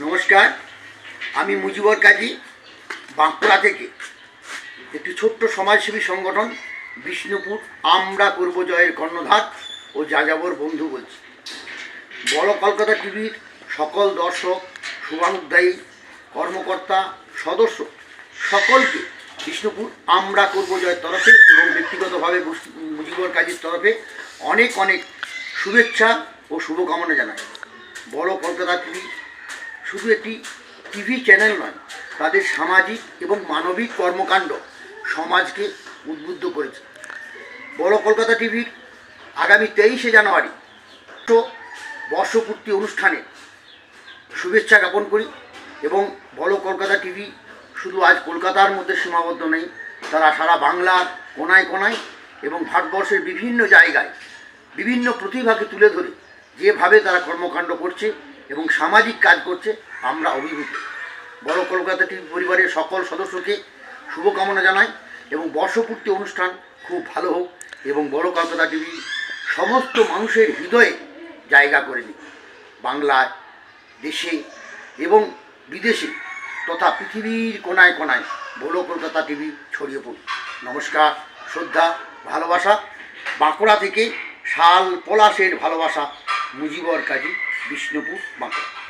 নমস্কার, আমি মুজিবর কাজী, বাঁকুড়া থেকে। একটি ছোট্ট সমাজসেবী সংগঠন, বিষ্ণুপুর, আমরা করব জয়ের কর্ণধার ও যাযাবর বন্ধু বলছি। বড় কলকাতা টিভির সকল দর্শক শুভানুধ্যায়ী কর্মকর্তা, সদস্য, সকলকে বিষ্ণুপুর, আমরা করব জয়ের তরফে এবং ব্যক্তিগতভাবে মুজিবর কাজীর তরফে অনেক অনেক শুভেচ্ছা ও শুভকামনা জানাই। বড় কলকাতা টিভি শুধু একটি টিভি চ্যানেল নয়, তাদের সামাজিক এবং মানবিক কর্মকাণ্ড সমাজকে উদ্বুদ্ধ করেছে। বড় কলকাতা টিভির আগামী তেইশে জানুয়ারি তো বর্ষপূর্তি অনুষ্ঠানে শুভেচ্ছা জ্ঞাপন করি এবং বড় কলকাতা টিভি শুধু আজ কলকাতার মধ্যে সীমাবদ্ধ নেই, তারা সারা বাংলার কোনায় কোনায় এবং ভারতবর্ষের বিভিন্ন জায়গায় বিভিন্ন প্রতিভাকে তুলে ধরে যেভাবে তারা কর্মকাণ্ড করছে এবং সামাজিক কাজ করছে, আমরা অভিভূত। বড় কলকাতা টিভি পরিবারের সকল সদস্যকে শুভকামনা জানাই এবং বর্ষপূর্তি অনুষ্ঠান খুব ভালো হোক এবং বড় কলকাতা টিভি সমস্ত মানুষের হৃদয়ে জায়গা করে নিক বাংলায়, দেশে এবং বিদেশে তথা পৃথিবীর কোনায় কোনায় বড় কলকাতা টিভি ছড়িয়ে পড়ুক। নমস্কার, শ্রদ্ধা, ভালোবাসা, বাঁকুড়া থেকে শাল পলাশের ভালোবাসা মুজিবর কাজী। বিষ্ণুপুর বাঁকুড়া